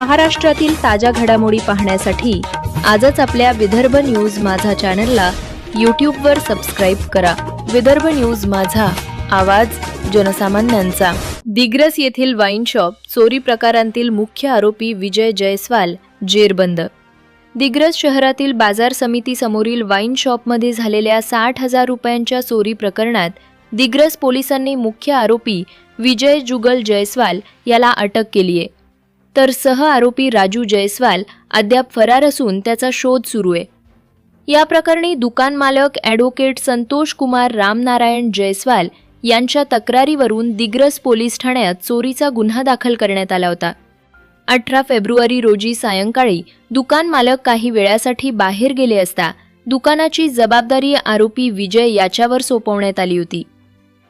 महाराष्ट्रातील ताज्या घडामोडी पाहण्यासाठी आजच आपल्या विदर्भ न्यूज माझा चॅनलला यूट्यूबवर सबस्क्राईब करा. विदर्भ न्यूज माझा आवाज जनसामान्यांचा. दिग्रस येथील वाईन शॉप चोरी प्रकारांतील मुख्य आरोपी विजय जयस्वाल जेरबंद. दिग्रस शहरातील बाजार समिती समोरील वाईन शॉपमध्ये झालेल्या साठ हजार रुपयांच्या चोरी प्रकरणात दिग्रस पोलिसांनी मुख्य आरोपी विजय जुगल जयस्वाल याला अटक केली आहे तर सह आरोपी राजू जयस्वाल अद्याप फरार असून त्याचा शोध सुरू आहे. या प्रकरणी दुकान मालक ॲडव्होकेट संतोष कुमार रामनारायण जयस्वाल यांच्या तक्रारीवरून दिग्रस पोलीस ठाण्यात चोरीचा गुन्हा दाखल करण्यात आला होता. अठरा फेब्रुवारी रोजी सायंकाळी दुकान मालक काही वेळासाठी बाहेर गेले असता दुकानाची जबाबदारी आरोपी विजय याच्यावर सोपवण्यात आली होती.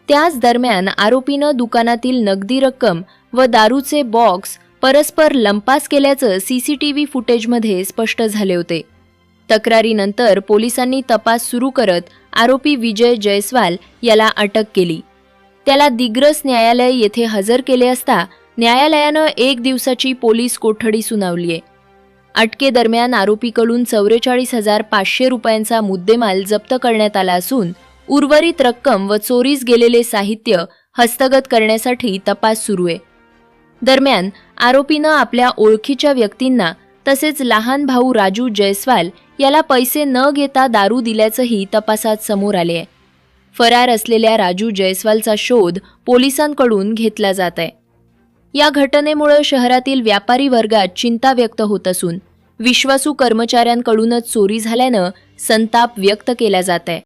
त्याच दरम्यान आरोपीनं दुकानातील नगदी रक्कम व दारूचे बॉक्स परस्पर लंपास केल्याचं सीसीटीव्ही फुटेजमध्ये स्पष्ट झाले होते. तक्रारीनंतर पोलिसांनी तपास सुरू करत आरोपी विजय जयस्वाल याला अटक केली. त्याला दिग्रस न्यायालय येथे हजर केले असता न्यायालयानं एक दिवसाची पोलीस कोठडी सुनावली आहे अटकेदरम्यान आरोपीकडून चौवेचाळीस हजार पाचशे रुपयांचा मुद्देमाल जप्त करण्यात आला असून उर्वरित रक्कम व चोरीस गेलेले साहित्य हस्तगत करण्यासाठी तपास सुरू आहे दरम्यान आरोपीनं आपल्या ओळखीच्या व्यक्तींना तसेच लहान भाऊ राजू जयस्वाल याला पैसे न घेता दारू दिल्याचंही तपासात समोर आले आहे. फरार असलेल्या राजू जयस्वालचा शोध पोलिसांकडून घेतला जात आहे. या घटनेमुळे शहरातील व्यापारी वर्गात चिंता व्यक्त होत असून विश्वासू कर्मचाऱ्यांकडूनच चोरी झाल्यानं संताप व्यक्त केला जात आहे.